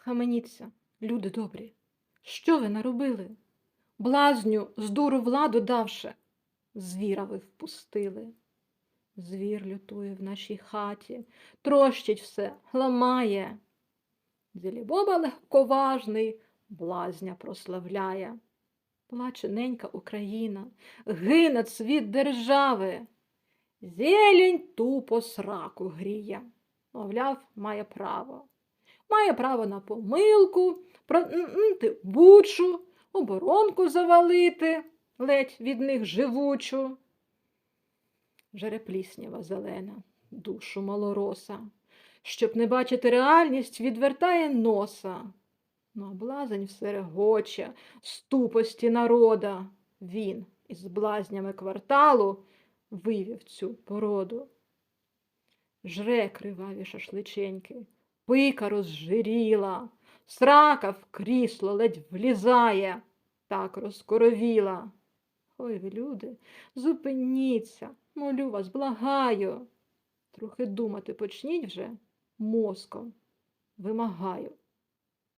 Схаменіться, люди добрі, що ви наробили? Блазню з дуру владу давши, звіра ви впустили. Звір лютує в нашій хаті, трощить все, ламає. Зілібоба легковажний блазня прославляє. Плаче ненька Україна, гине цвіт держави. Зелень тупо сраку гріє, мовляв, має право. Має право на помилку, бучу, оборонку завалити, ледь від них живучу. Жере пліснява зелена, душу малороса, щоб не бачити реальність, відвертає носа. Ну, а блазень все регоче, з тупості народа. Він із блазнями кварталу вивів цю породу. Жре криваві шашличеньки, пика розжиріла, срака в крісло ледь влізає, так розкоровіла. Ой ви, люди, зупиніться, молю вас, благаю. Трохи думати почніть вже мозком, вимагаю.